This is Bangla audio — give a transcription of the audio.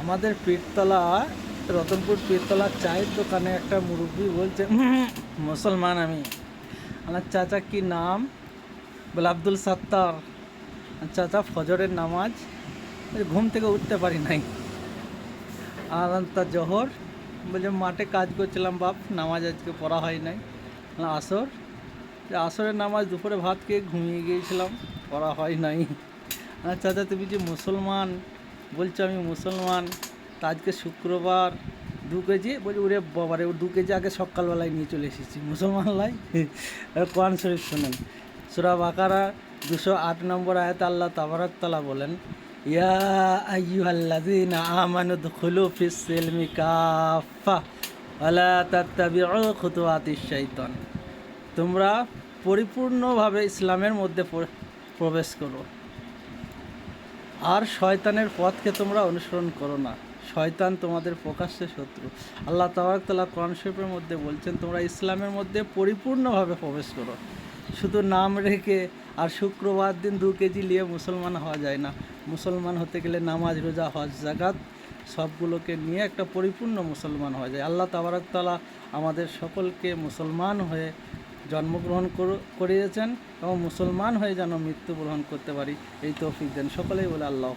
আমাদের পীরতলা, রতনপুর পীরতলা চায়ের দোকানে একটা মুরব্বী বলছে মুসলমান আমি। আমার চাচা কি নাম? বলে, আব্দুল সাত্তার। চাচা ফজরের নামাজ ঘুম থেকে উঠতে পারি নাই। আর জহর বলছে মাঠে কাজ করছিলাম বাপ, নামাজ আজকে পড়া হয় নাই। আসর? আসরের নামাজ দুপুরে ভাত খেয়ে ঘুমিয়ে গিয়েছিলাম, পড়া হয় নাই। আর চাচা, তুমি যে মুসলমান বলছো আমি মুসলমান, তা আজকে শুক্রবার, দু কেজি বলছি ওরে বাবারে ও দু কেজি আগে সকালবেলায় নিয়ে চলে এসেছি। মুসলমান লাই এবার কোরআন শরীফ শোনেন। সুরা বাকারা, দুশো আট নম্বর আয়াত আল্লাহ তাবারাকতলা বলেন, ইয়া আইয়ুহাল্লাযীনা আমানু দুখুলু ফিস সিলমি কাফা ওয়ালা তাত্তাবিউ খুতুওয়াতিশ শাইতান। তোমরা পরিপূর্ণভাবে ইসলামের মধ্যে প্রবেশ করো। আর শয়তানের পথকে তোমরা অনুসরণ করো না। শয়তান তোমাদের প্রকাশ্যে শত্রু। আল্লাহ তাবারকতাল্লাহ কোরআন শরীফের মধ্যে বলছেন, তোমরা ইসলামের মধ্যে পরিপূর্ণভাবে প্রবেশ করো। শুধু নাম রেখে আর শুক্রবার দিন দু কেজি নিয়ে মুসলমান হওয়া যায় না। মুসলমান হতে গেলে নামাজ, রোজা, হজ, জাকাত সবগুলোকে নিয়ে একটা পরিপূর্ণ মুসলমান হওয়া যায়। আল্লাহ তাবারকতালা আমাদের সকলকে মুসলমান হয়ে জন্মগ্রহণ করু- করিয়েছেন এবং মুসলমান হয়ে যেন মৃত্যুবরণ করতে পারি, এই তৌফিক দেন সকলেই বলে আল্লাহ